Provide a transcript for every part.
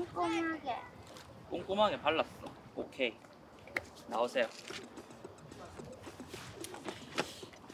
꼼꼼하게. 꼼꼼하게 발랐어. 오케이. 나오세요.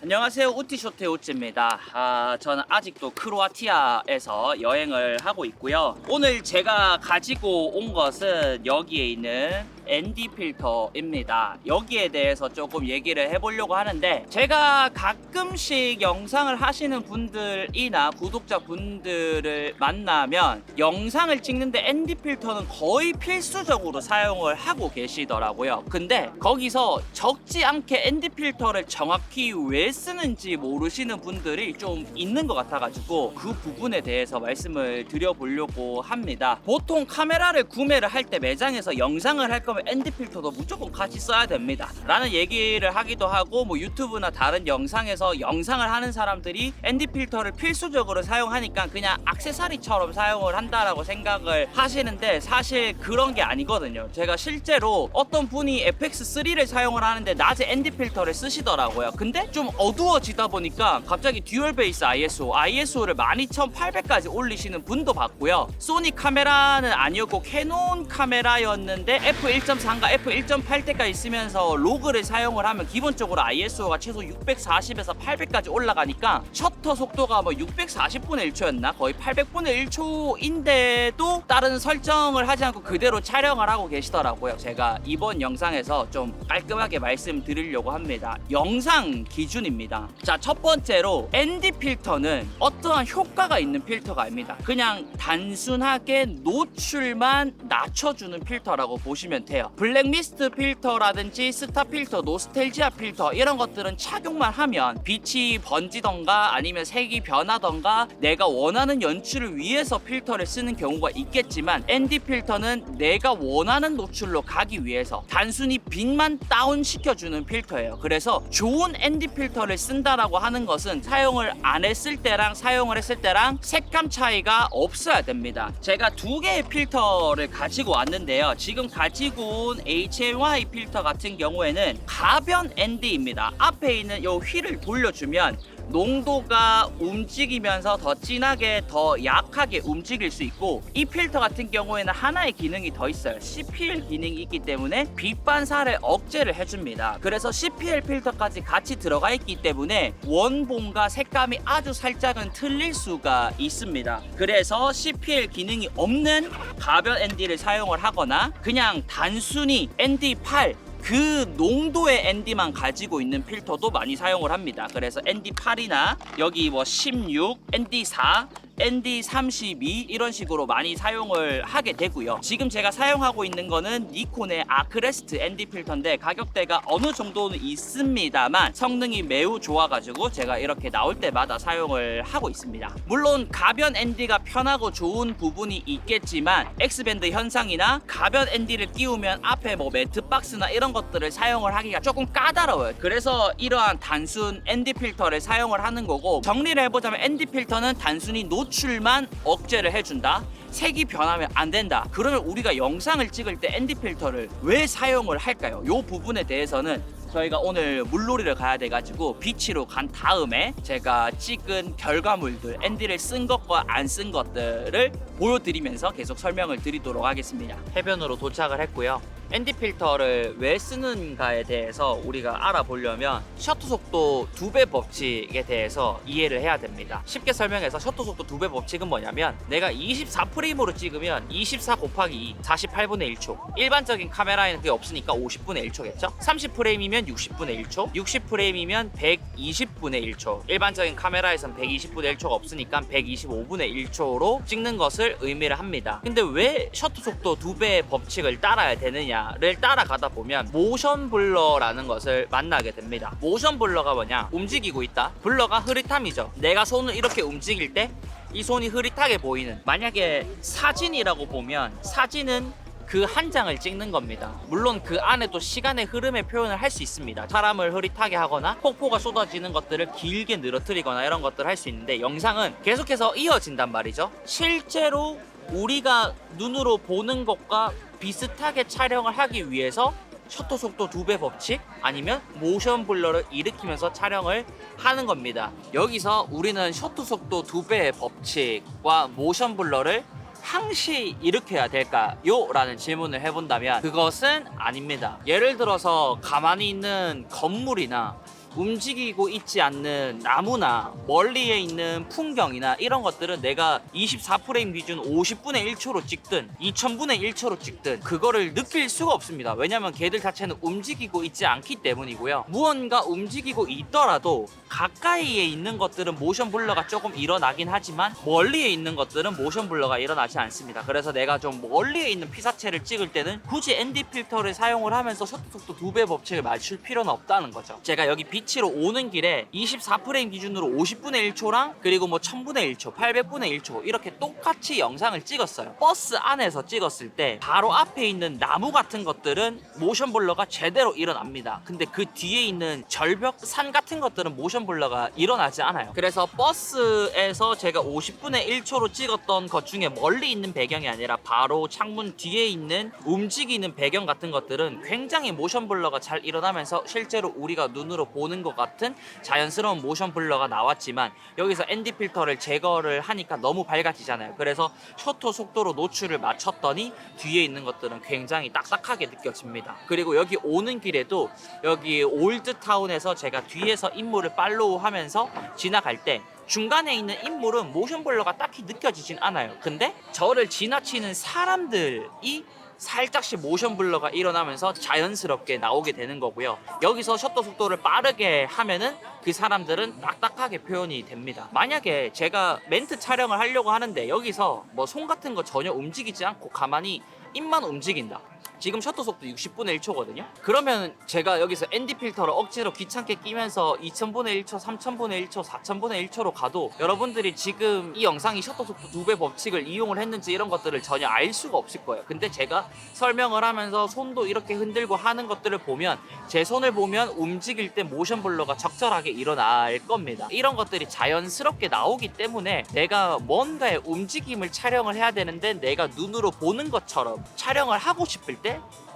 안녕하세요. 우티쇼트의 우찌입니다. 아, 저는 아직도 크로아티아에서 여행을 하고 있고요. 오늘 제가 가지고 온 것은 여기에 있는 ND 필터입니다. 여기에 대해서 조금 얘기를 해보려고 하는데 제가 가끔씩 영상을 하시는 분들이나 구독자 분들을 만나면 영상을 찍는데 ND 필터는 거의 필수적으로 사용을 하고 계시더라고요. 근데 거기서 적지 않게 ND 필터를 정확히 왜 쓰는지 모르시는 분들이 좀 있는 것 같아가지고 그 부분에 대해서 말씀을 드려보려고 합니다. 보통 카메라를 구매를 할 때 매장에서 영상을 할 거면 ND 필터도 무조건 같이 써야 됩니다. 라는 얘기를 하기도 하고 뭐 유튜브나 다른 영상에서 영상을 하는 사람들이 ND 필터를 필수적으로 사용하니까 그냥 악세사리처럼 사용을 한다라고 생각을 하시는데 사실 그런 게 아니거든요. 제가 실제로 어떤 분이 FX3를 사용을 하는데 낮에 ND 필터를 쓰시더라고요. 근데 좀 어두워지다 보니까 갑자기 듀얼 베이스 ISO, ISO를 12800까지 올리시는 분도 봤고요. 소니 카메라는 아니었고 캐논 카메라였는데 f1.3과 f1.8대까지 쓰면서 로그를 사용을 하면 기본적으로 ISO가 최소 640에서 800까지 올라가니까 셔터 속도가 뭐 640분의 1초였나 거의 800분의 1초인데도 다른 설정을 하지 않고 그대로 촬영을 하고 계시더라고요. 제가 이번 영상에서 좀 깔끔하게 말씀드리려고 합니다. 영상 기준입니다. 자, 첫 번째로 ND 필터는 어떠한 효과가 있는 필터가 아닙니다. 그냥 단순하게 노출만 낮춰주는 필터라고 보시면 돼요. 블랙미스트 필터라든지 스타 필터, 노스텔지아 필터 이런 것들은 착용만 하면 빛이 번지던가 아니면 색이 변하던가 내가 원하는 연출을 위해서 필터를 쓰는 경우가 있겠지만 ND 필터는 내가 원하는 노출로 가기 위해서 단순히 빛만 다운 시켜주는 필터예요. 그래서 좋은 ND 필터를 쓴다라고 하는 것은 사용을 안 했을 때랑 사용을 했을 때랑 색감 차이가 없어야 됩니다. 제가 두 개의 필터를 가지고 왔는데요. 지금 가지고 온 HMY 필터 같은 경우에는 가변 ND입니다. 앞에 있는 이 휠을 돌려주면 농도가 움직이면서 더 진하게 더 약하게 움직일 수 있고 이 필터 같은 경우에는 하나의 기능이 더 있어요. CPL 기능이 있기 때문에 빛 반사를 억제를 해줍니다. 그래서 CPL 필터까지 같이 들어가 있기 때문에 원본과 색감이 아주 살짝은 틀릴 수가 있습니다. 그래서 CPL 기능이 없는 가변 ND를 사용을 하거나 그냥 단순히 ND8 그 농도의 ND만 가지고 있는 필터도 많이 사용을 합니다. 그래서 ND8이나 여기 뭐 16, ND4, ND32 이런 식으로 많이 사용을 하게 되고요. 지금 제가 사용하고 있는 거는 니콘의 아크레스트 ND 필터인데 가격대가 어느 정도는 있습니다만 성능이 매우 좋아가지고 제가 이렇게 나올 때마다 사용을 하고 있습니다. 물론 가변 ND가 편하고 좋은 부분이 있겠지만 X밴드 현상이나 가변 ND를 끼우면 앞에 뭐 매트 박스나 이런 것들을 사용을 하기가 조금 까다로워요. 그래서 이러한 단순 ND 필터를 사용을 하는 거고 정리를 해보자면 ND 필터는 단순히 노 출만 억제를 해준다. 색이 변하면 안 된다. 그러면 우리가 영상을 찍을 때 ND 필터를 왜 사용을 할까요? 이 부분에 대해서는 저희가 오늘 물놀이를 가야 돼가지고 비치로 간 다음에 제가 찍은 결과물들 ND를 쓴 것과 안 쓴 것들을 보여드리면서 계속 설명을 드리도록 하겠습니다. 해변으로 도착을 했고요. ND 필터를 왜 쓰는가에 대해서 우리가 알아보려면 셔터 속도 두 배 법칙에 대해서 이해를 해야 됩니다. 쉽게 설명해서 셔터 속도 두 배 법칙은 뭐냐면 내가 24프레임으로 찍으면 24 곱하기 2, 48분의 1초. 일반적인 카메라에는 그게 없으니까 50분의 1초겠죠? 30프레임이면 60분의 1초, 60프레임이면 120분의 1초. 일반적인 카메라에선 120분의 1초가 없으니까 125분의 1초로 찍는 것을 의미를 합니다. 근데 왜 셔터 속도 두 배의 법칙을 따라야 되느냐? 를 따라가다 보면 모션 블러라는 것을 만나게 됩니다. 모션 블러가 뭐냐? 움직이고 있다. 블러가 흐릿함이죠. 내가 손을 이렇게 움직일 때 이 손이 흐릿하게 보이는 만약에 사진이라고 보면 사진은 그한 장을 찍는 겁니다. 물론 그 안에도 시간의 흐름의 표현을 할 수 있습니다. 사람을 흐릿하게 하거나 폭포가 쏟아지는 것들을 길게 늘어뜨리거나 이런 것들을 할 수 있는데 영상은 계속해서 이어진단 말이죠. 실제로 우리가 눈으로 보는 것과 비슷하게 촬영을 하기 위해서 셔터 속도 두 배 법칙 아니면 모션 블러를 일으키면서 촬영을 하는 겁니다. 여기서 우리는 셔터 속도 두 배의 법칙과 모션 블러를 항시 해야 될까요? 라는 질문을 해본다면 그것은 아닙니다. 예를 들어서 가만히 있는 건물이나 움직이고 있지 않는 나무나 멀리에 있는 풍경이나 이런 것들은 내가 24프레임 기준 50분의 1초로 찍든 2000분의 1초로 찍든 그거를 느낄 수가 없습니다. 왜냐면 걔들 자체는 움직이고 있지 않기 때문이고요. 무언가 움직이고 있더라도 가까이에 있는 것들은 모션 블러가 조금 일어나긴 하지만 멀리에 있는 것들은 모션 블러가 일어나지 않습니다. 그래서 내가 좀 멀리에 있는 피사체를 찍을 때는 굳이 ND 필터를 사용을 하면서 셔터 속도 두배 법칙을 맞출 필요는 없다는 거죠. 제가 여기 비치로 오는 길에 24프레임 기준으로 50분의 1초랑 그리고 뭐 1000분의 1초, 800분의 1초 이렇게 똑같이 영상을 찍었어요. 버스 안에서 찍었을 때 바로 앞에 있는 나무 같은 것들은 모션 블러가 제대로 일어납니다. 근데 그 뒤에 있는 절벽, 산 같은 것들은 모션 블러가 일어나지 않아요. 그래서 버스에서 제가 50분의 1초로 찍었던 것 중에 멀리 있는 배경이 아니라 바로 창문 뒤에 있는 움직이는 배경 같은 것들은 굉장히 모션 블러가 잘 일어나면서 실제로 우리가 눈으로 보는 것 같은 자연스러운 모션 블러가 나왔지만 여기서 ND 필터를 제거를 하니까 너무 밝아지잖아요. 그래서 셔터 속도로 노출을 맞췄더니 뒤에 있는 것들은 굉장히 딱딱하게 느껴집니다. 그리고 여기 오는 길에도 여기 올드타운에서 제가 뒤에서 인물을 팔로우 하면서 지나갈 때 중간에 있는 인물은 모션 블러가 딱히 느껴지진 않아요. 근데 저를 지나치는 사람들이 살짝씩 모션 블러가 일어나면서 자연스럽게 나오게 되는 거고요. 여기서 셔터 속도를 빠르게 하면은 그 사람들은 딱딱하게 표현이 됩니다. 만약에 제가 멘트 촬영을 하려고 하는데 여기서 뭐 손 같은 거 전혀 움직이지 않고 가만히 입만 움직인다. 지금 셔터 속도 60분의 1초거든요. 그러면 제가 여기서 ND 필터를 억지로 귀찮게 끼면서 2000분의 1초, 3000분의 1초, 4000분의 1초로 가도 여러분들이 지금 이 영상이 셔터 속도 두배 법칙을 이용을 했는지 이런 것들을 전혀 알 수가 없을 거예요. 근데 제가 설명을 하면서 손도 이렇게 흔들고 하는 것들을 보면 제 손을 보면 움직일 때 모션 블러가 적절하게 일어날 겁니다. 이런 것들이 자연스럽게 나오기 때문에 내가 뭔가의 움직임을 촬영을 해야 되는데 내가 눈으로 보는 것처럼 촬영을 하고 싶을 때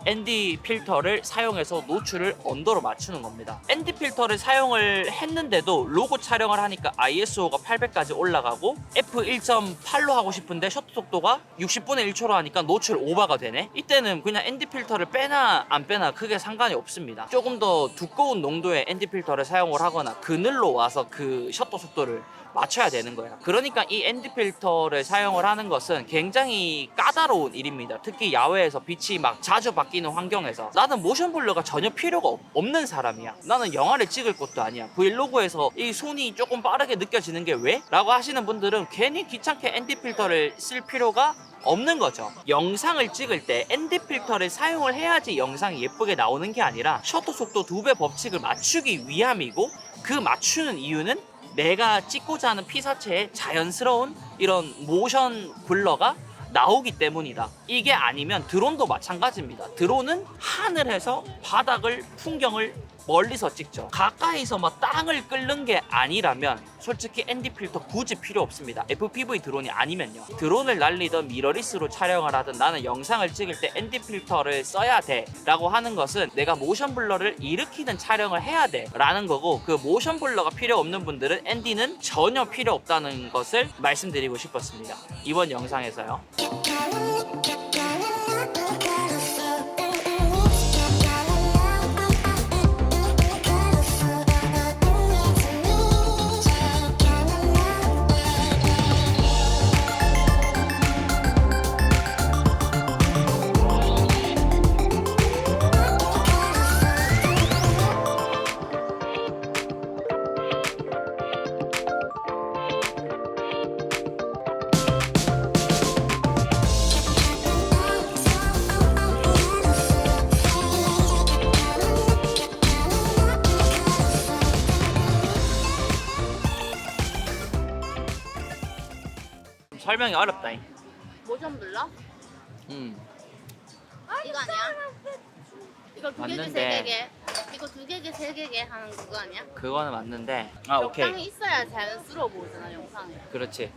ND 필터를 사용해서 노출을 언더로 맞추는 겁니다. ND 필터를 사용을 했는데도 로고 촬영을 하니까 ISO가 800까지 올라가고 f1.8로 하고 싶은데 셔터 속도가 60분의 1초로 하니까 노출 오버가 되네. 이때는 그냥 ND 필터를 빼나 안 빼나 크게 상관이 없습니다. 조금 더 두꺼운 농도의 ND 필터를 사용을 하거나 그늘로 와서 그 셔터 속도를 맞춰야 되는 거야. 그러니까 이 ND 필터를 사용을 하는 것은 굉장히 까다로운 일입니다. 특히 야외에서 빛이 막 자주 바뀌는 환경에서 나는 모션 블러가 전혀 필요가 없- 없는 사람이야. 나는 영화를 찍을 것도 아니야. 브이로그에서 이 손이 조금 빠르게 느껴지는 게 왜? 라고 하시는 분들은 괜히 귀찮게 ND 필터를 쓸 필요가 없는 거죠. 영상을 찍을 때 ND 필터를 사용을 해야지 영상이 예쁘게 나오는 게 아니라 셔터 속도 두 배 법칙을 맞추기 위함이고 그 맞추는 이유는 내가 찍고자 하는 피사체의 자연스러운 이런 모션 블러가 나오기 때문이다. 이게 아니면 드론도 마찬가지입니다. 드론은 하늘에서 바닥을 풍경을 멀리서 찍죠. 가까이서 막 땅을 끓는 게 아니라면 솔직히 ND 필터 굳이 필요 없습니다. FPV 드론이 아니면요. 드론을 날리던 미러리스로 촬영을 하든 나는 영상을 찍을 때 ND 필터를 써야 돼 라고 하는 것은 내가 모션 블러를 일으키는 촬영을 해야 돼 라는 거고 그 모션 블러가 필요 없는 분들은 ND는 전혀 필요 없다는 것을 말씀드리고 싶었습니다. 이번 영상에서요. 설명이 어렵다잉. 모션 블러? 음. 이거 아니야? 이거 두 개게 맞는데. 세 개게 이거 두 개게 세 개게 하는 그거 아니야? 그거는 맞는데 아 오케이 적당히 있어야 자연스러워 보이잖아 영상에 그렇지